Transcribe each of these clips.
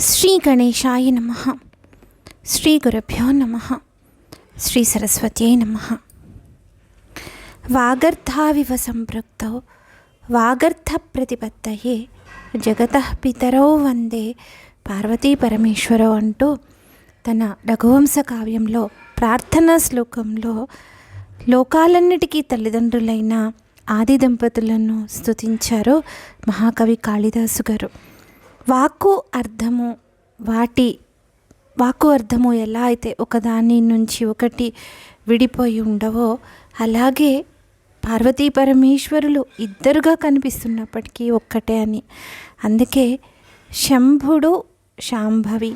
శ్రీ గణేశాయ నమ. శ్రీ గురుభ్యో నమ. శ్రీ సరస్వత్యై నమ. వాగర్థావివ సంపృక్తౌ వాగర్థ ప్రతిపత్తయే జగత పితరౌ వందే పార్వతీ పరమేశ్వరో అంటూ తన రఘువంశ కావ్యంలో ప్రార్థనా శ్లోకంలో లోకాలన్నిటికీ తల్లిదండ్రులైన ఆది దంపతులను స్తుతించారు మహాకవి కాళిదాసు గారు. వాక్కు అర్థము వాటి వాక్కు అర్థము ఎలా అయితే ఒకదాని నుంచి ఒకటి విడిపోయి ఉండవో అలాగే పార్వతీ పరమేశ్వరులు ఇద్దరుగా కనిపిస్తున్నప్పటికీ ఒక్కటే అని. అందుకే శంభుడు శాంభవి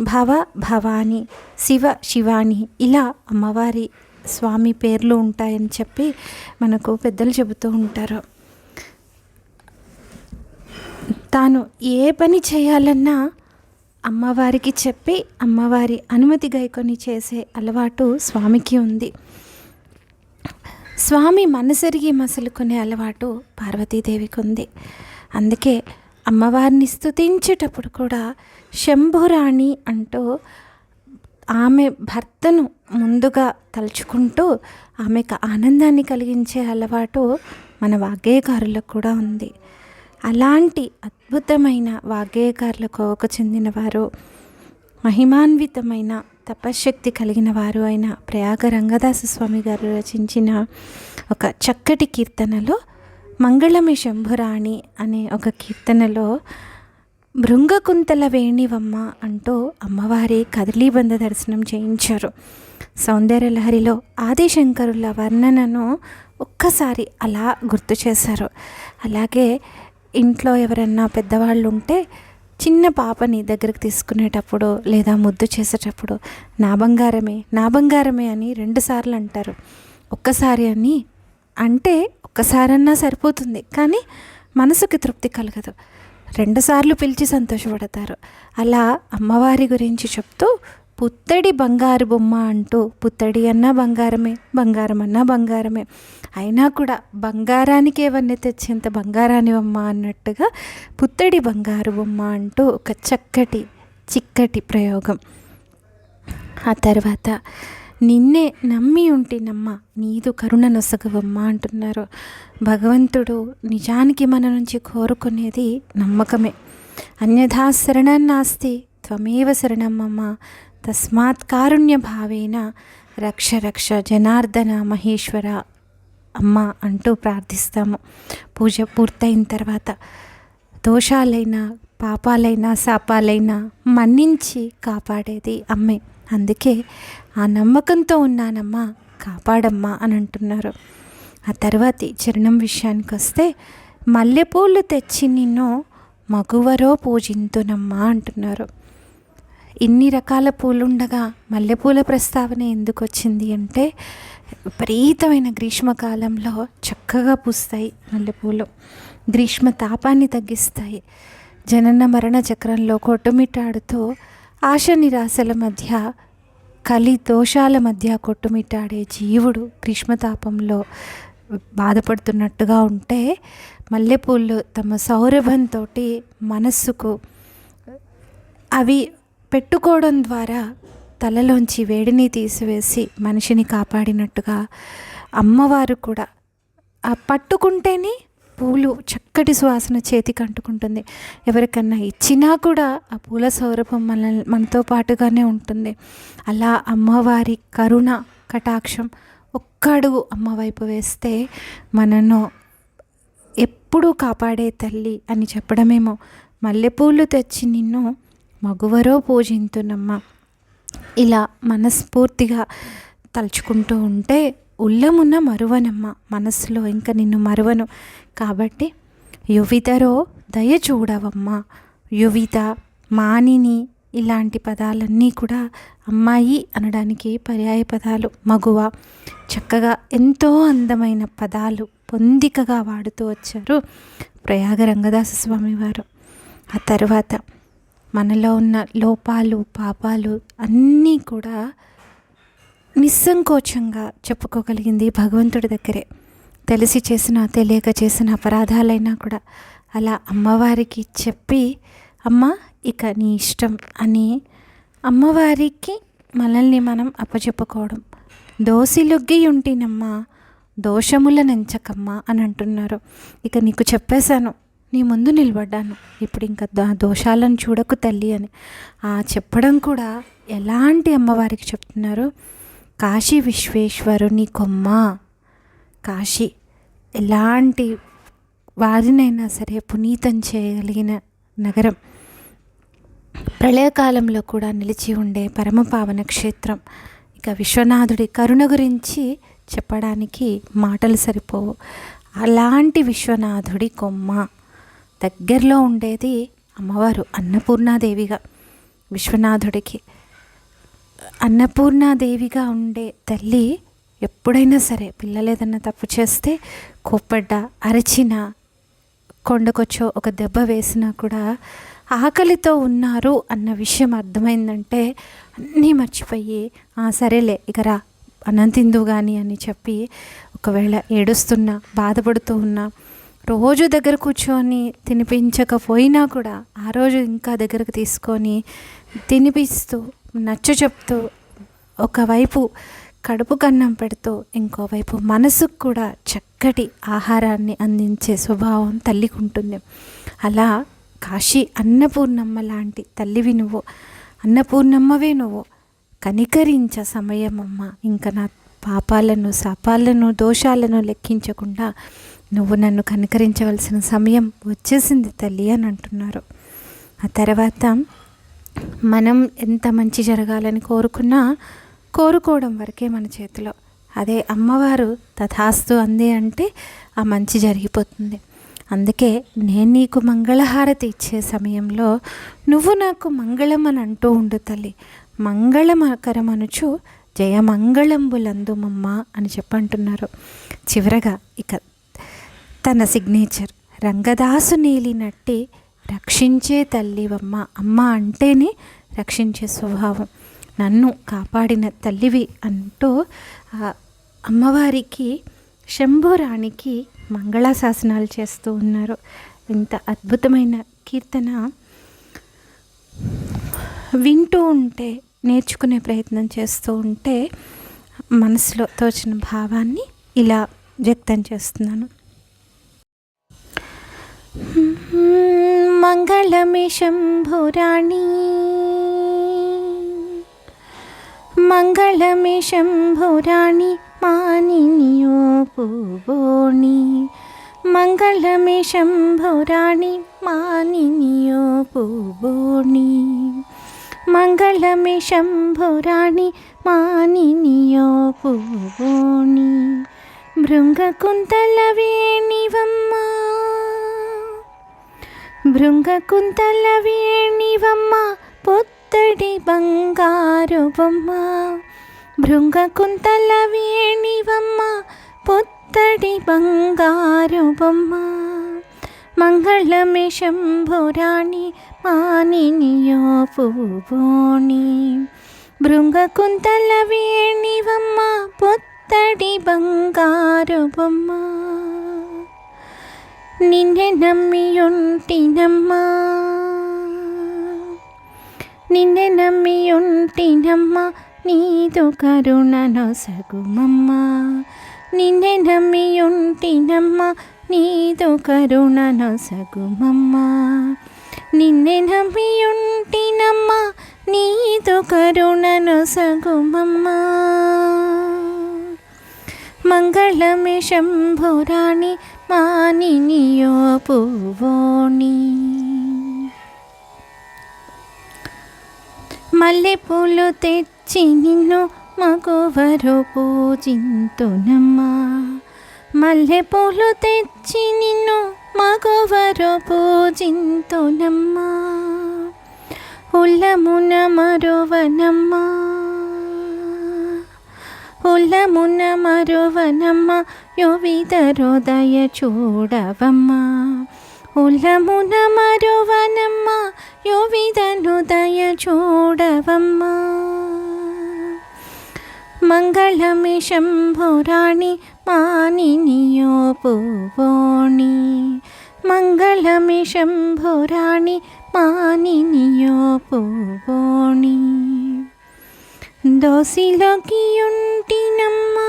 భవ భవాని శివ శివాని ఇలా అమ్మవారి స్వామి పేర్లు ఉంటాయని చెప్పి మనకు పెద్దలు చెబుతూ ఉంటారు. తాను ఏ పని చేయాలన్నా అమ్మవారికి చెప్పి అమ్మవారి అనుమతి గైకొని చేసే అలవాటు స్వామికి ఉంది. స్వామి మనసరిగి మసలుకునే అలవాటు పార్వతీదేవికి ఉంది. అందుకే అమ్మవారిని స్తుతించేటప్పుడు కూడా శంభురాణి అంటూ ఆమె భర్తను ముందుగా తలుచుకుంటూ ఆమెకు ఆనందాన్ని కలిగించే అలవాటు మన వాగ్గేయకారులకు కూడా ఉంది. అలాంటి అద్భుతమైన వాగ్గేయకారులకు ఒక చెందినవారు మహిమాన్వితమైన తపశ్శక్తి కలిగిన వారు అయిన ప్రయాగ రంగదాస స్వామి గారు రచించిన ఒక చక్కటి కీర్తనలో మంగళమి శంభురాణి అనే ఒక కీర్తనలో భృంగకుంతల వేణివమ్మ అంటూ అమ్మవారి కదలీబంద దర్శనం చేయించారు. సౌందర్యలహరిలో ఆదిశంకరుల వర్ణనను ఒక్కసారి అలా గుర్తు చేశారు. అలాగే ఇంట్లో ఎవరన్నా పెద్దవాళ్ళు ఉంటే చిన్న పాపని దగ్గరికి తీసుకునేటప్పుడు లేదా ముద్దు చేసేటప్పుడు నా బంగారమే నా బంగారమే అని రెండుసార్లు అంటారు. ఒక్కసారి అని అంటే ఒక్కసారన్నా సరిపోతుంది కానీ మనసుకి తృప్తి కలగదు. రెండుసార్లు పిలిచి సంతోషపడతారు. అలా అమ్మవారి గురించి చెప్తూ పుత్తడి బంగారు బొమ్మ అంటూ పుత్తడి అన్నా బంగారమే బంగారం అన్నా బంగారమే. అయినా కూడా బంగారానికి ఏవన్నీ తెచ్చేంత బంగారాని బొమ్మ అన్నట్టుగా పుత్తడి బంగారు బొమ్మ అంటూ ఒక చక్కటి చిక్కటి ప్రయోగం. ఆ తర్వాత నిన్నే నమ్మి ఉంటేనమ్మ నీదు కరుణ నొసగవమ్మ అంటున్నారు. భగవంతుడు నిజానికి మన నుంచి కోరుకునేది నమ్మకమే. అన్యథా శరణం నాస్తి త్వమేవ శరణమ్మమ్మ తస్మాత్ కారుణ్య భావేన రక్ష రక్ష జనార్దన మహేశ్వర అమ్మ అంటూ ప్రార్థిస్తాము. పూజ పూర్తయిన తర్వాత దోషాలైనా పాపాలైనా శాపాలైనా మన్నించి కాపాడేది అమ్మే. అందుకే ఆ నమ్మకంతో ఉన్నానమ్మా కాపాడమ్మా అని అంటున్నారు. ఆ తర్వాతి చరణం విషయానికి వస్తే మల్లెపూలు తెచ్చి నిన్ను మగువరో పూజింతునమ్మా అంటున్నారు. ఇన్ని రకాల పూలుండగా మల్లెపూల ప్రస్తావన ఎందుకు వచ్చింది అంటే విపరీతమైన గ్రీష్మకాలంలో చక్కగా పూస్తాయి మల్లెపూలు. గ్రీష్మ తాపాన్ని తగ్గిస్తాయి. జనన మరణ చక్రంలో కొట్టుమిట్టాడుతూ ఆశ నిరాశల మధ్య కలి దోషాల మధ్య కొట్టుమిట్టాడే జీవుడు గ్రీష్మతాపంలో బాధపడుతున్నట్టుగా ఉంటే మల్లెపూలు తమ సౌరభంతో మనస్సుకు అవి పెట్టుకోవడం ద్వారా తలలోంచి వేడిని తీసివేసి మనిషిని కాపాడినట్టుగా అమ్మవారు కూడా ఆ పట్టుకుంటేనే పూలు చక్కటి సువాసన చేతికి అంటుకుంటుంది. ఎవరికన్నా ఇచ్చినా కూడా ఆ పూల సౌరభం మన మనతో పాటుగానే ఉంటుంది. అలా అమ్మవారి కరుణ కటాక్షం ఒక్క అడుగు అమ్మవైపు వేస్తే మనను ఎప్పుడూ కాపాడే తల్లి అని చెప్పడమేమో. మల్లెపూలు తెచ్చి నిన్ను మగువరో పూజింతునమ్మ ఇలా మనస్ఫూర్తిగా తలుచుకుంటూ ఉంటే ఉల్లమున్న మరువనమ్మ. మనస్సులో ఇంకా నిన్ను మరువను. కాబట్టి యువితరో దయ చూడవమ్మ. యువిత మానిని ఇలాంటి పదాలన్నీ కూడా అమ్మాయి అనడానికి పర్యాయ పదాలు. మగువ చక్కగా ఎంతో అందమైన పదాలు పొందికగా వాడుతూ వచ్చారు ప్రయాగ రంగదాస స్వామి వారు. ఆ తర్వాత మనలో ఉన్న లోపాలు పాపాలు అన్నీ కూడా నిస్సంకోచంగా చెప్పుకోగలిగింది భగవంతుడి దగ్గరే. తెలిసి చేసిన తెలియక చేసిన అపరాధాలైనా కూడా అలా అమ్మవారికి చెప్పి అమ్మ ఇక నీ ఇష్టం అని అమ్మవారికి మనల్ని మనం అప్పచెప్పుకోవడం. దోసిలొగ్గి ఉంటినమ్మా దోషముల నెంచకమ్మా అని అంటున్నారు. ఇక నీకు చెప్పేశాను నీ ముందు నిలబడ్డాను. ఇప్పుడు ఇంకా దా దోషాలను చూడకు తల్లి అని. ఆ చెప్పడం కూడా ఎలాంటి అమ్మవారికి చెప్తున్నారు కాశీ విశ్వేశ్వరుని కొమ్మ. కాశీ ఎలాంటి వారినైనా సరే పునీతం చేయగలిగిన నగరం. ప్రళయకాలంలో కూడా నిలిచి ఉండే పరమపావన క్షేత్రం. ఇక విశ్వనాథుడి కరుణ గురించి చెప్పడానికి మాటలు సరిపోవు. అలాంటి విశ్వనాథుడి కొమ్మ. దగ్గరలో ఉండేది అమ్మవారు అన్నపూర్ణాదేవిగా విశ్వనాథుడికి. అన్నపూర్ణాదేవిగా ఉండే తల్లి ఎప్పుడైనా సరే పిల్లలు ఏదన్నా తప్పు చేస్తే కోప్పడ్డా అరచినా కొండకొచ్చో ఒక దెబ్బ వేసినా కూడా ఆకలితో ఉన్నారు అన్న విషయం అర్థమైందంటే అన్నీ మర్చిపోయి సరేలే ఇక రా అన్నం తిందు కానీ అని చెప్పి ఒకవేళ ఏడుస్తున్నా బాధపడుతూ ఉన్నా రోజు దగ్గర కూర్చొని తినిపించకపోయినా కూడా ఆ రోజు ఇంకా దగ్గరకు తీసుకొని తినిపిస్తూ నచ్చ చెప్తూ ఒకవైపు కడుపు కన్నం పెడుతూ ఇంకోవైపు మనసుకు కూడా చక్కటి ఆహారాన్ని అందించే స్వభావం తల్లికి ఉంటుంది అలా కాశీ అన్నపూర్ణమ్మ లాంటి తల్లివి నువ్వు అన్నపూర్ణమ్మవే నువ్వు. కనికరించ సమయమమ్మ. ఇంకా నా పాపాలను శాపాలను దోషాలను లెక్కించకుండా నువ్వు నన్ను కనికరించవలసిన సమయం వచ్చేసింది తల్లి అని అంటున్నారు. ఆ తర్వాత మనం ఎంత మంచి జరగాలని కోరుకున్నా కోరుకోవడం వరకే మన చేతిలో. అదే అమ్మవారు తథాస్తు అంది అంటే ఆ మంచి జరిగిపోతుంది. అందుకే నేను నీకు మంగళహారతి ఇచ్చే సమయంలో నువ్వు నాకు మంగళం అని అంటూ ఉండు తల్లి. మంగళకరమనుచు జయమంగళంబులందుమమ్మ అని చెప్పంటున్నారు. చివరగా ఇక తన సిగ్నేచర్ రంగదాసు నీలి నట్టి రక్షించే తల్లివమ్మ. అమ్మ అంటేనే రక్షించే స్వభావం. నన్ను కాపాడిన తల్లివి అంటూ అమ్మవారికి శంభురాణికి మంగళాశాసనాలు చేస్తూ ఉన్నారు. ఇంత అద్భుతమైన కీర్తన వింటూ ఉంటే నేర్చుకునే ప్రయత్నం చేస్తూ ఉంటే మనసులో తోచిన భావాన్ని ఇలా వ్యక్తం చేస్తున్నాను. మంగళమే శంభురాణి మంగళమే శంభురాణి మానినియో పూవోణి మంగళమే శంభురాణి మానినియో పూవోణి మంగళమే శంభురాణి మానినియో పూవోణి భృంగకుంతల వేణివమ్మ భృంగకుంతల వేణివమ్మ పొత్తడి బంగారు బొమ్మ భృంగకుంతల వేణివమ్మ పొత్తడి బంగారు బొమ్మ మంగళమే శంభురాణి మానినియో పూవోణి భృంగకుంతల వేణివమ్మ పొత్తడి బంగారు బొమ్మ నిన్నే నమ్మియుంటినమ్మా. నిన్నే నమ్మియుంటినమ్మా. నీదు కరుణ నొసగుమమ్మ నిన్నే నమ్మియుంటినమ్మా. నీదు కరుణ నొసగుమమ్మ నిన్నే నమ్మియుంటినమ్మా. నీదు కరుణ నొసగుమమ్మ మంగళమే శంభురాణి మానినియో పువ్వోణి మల్లెపూలు తెచ్చి నిన్ను మగవరు పూజింతునమ్మా. మల్లెపూలు తెచ్చి నిన్ను మగవరు పూజింతునమ్మా. ఉల్లమున మరువనమ్మా. ఉల్లమున మరువనమ్మ యువిద హృదయ చూడవమ్మ ఉల్లమున మరువనమ్మ యువిద హృదయ చూడవమ్మ మంగళమి శంభురాణి మానినియో పువ్వోణి మంగళమి శంభురాణి మానినియో పూబోణి దోసిలోకి ఉంటినమ్మా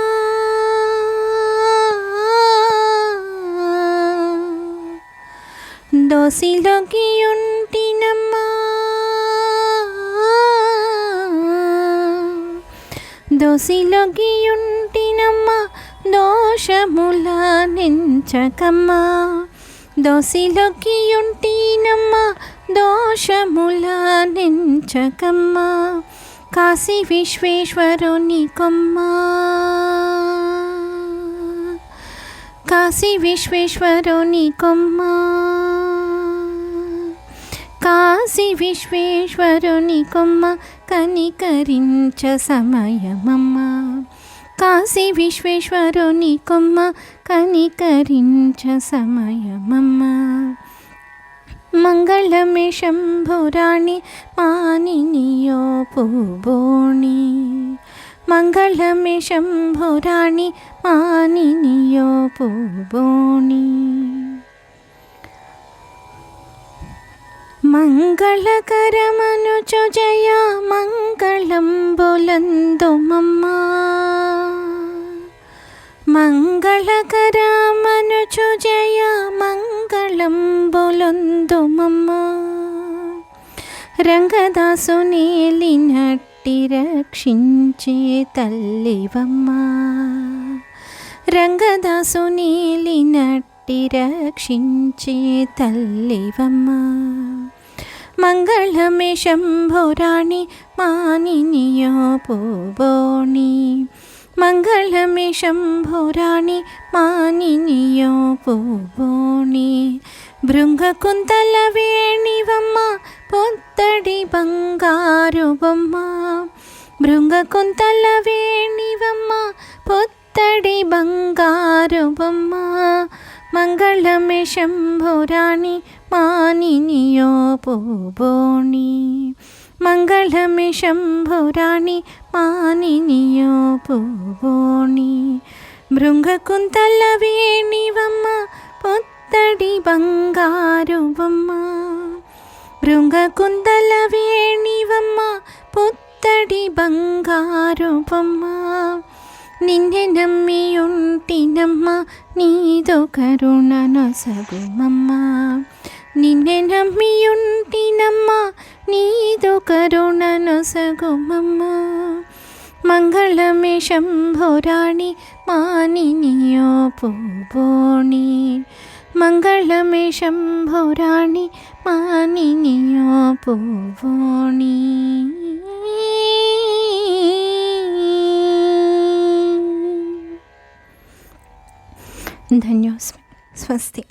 దోసిలోకి ఉంటినమ్మా దోసిలోకి ఉంటినమ్మా దోషముల నించకమ్మా. దోసిలోకి ఉంటినమ్మా దోషముల నించకమ్మా. కాశీ విశ్వేశ్వరుని కొమ్మ కాశీ విశ్వేశ్వరుని కొమ్మ కాశీ విశ్వేశ్వరుని కొమ్మ కనికరించ సమయమమ్మ. కాశీ విశ్వేశ్వరుని కొమ్మ కనికరించ సమయమమ్మ. మంగళమే శంభురాణి మానినియో పూబోణి మంగళమే శంభురాణి మానినియో పూబోణి మంగళకరమనుచు జయ మంగళం బొలందు మమ్మ మంగళకరామనుచు జయ మంగళం బొలొందుమమ్మ రంగదాసు నేలినట్టి రక్షించే తల్లివమ్మ. రంగదాసు నీలినట్టి రక్షించే తల్లివమ్మ. మంగళమే శంభురాణి మానినియో పూబోణి. మంగళమే శంభురాణి మానినియో పూబోణి భృంగకుంతల వేణివమ్మ పొత్తడి బంగారు బొమ్మ భృంగకుంతల వేణివమ్మ పొత్తడి బంగారు బొమ్మ మంగళమే శంభురాణి మానినియో పూబోణి మంగళమే శంభురాణి మానినియో పూబోణి భృంగకుంతల వేణివమ్మ పొత్తడి బంగారు బొమ్మ భృంగకుంతల వేణివమ్మ పొత్తడి బంగారు బొమ్మ నిన్నే నమ్మి ఉంటినమ్మ నీదో కరుణ నొసగుమమ్మ నిన్నే నమ్మి ఉంటినమ్మ నీదో కరుణ నొసగుమమ్మ మంగళమే శంభురాణి మానినియో పూబోణి మంగళమే శంభురాణి మానినియో పూబోణి ధన్యోస్మి స్వస్తి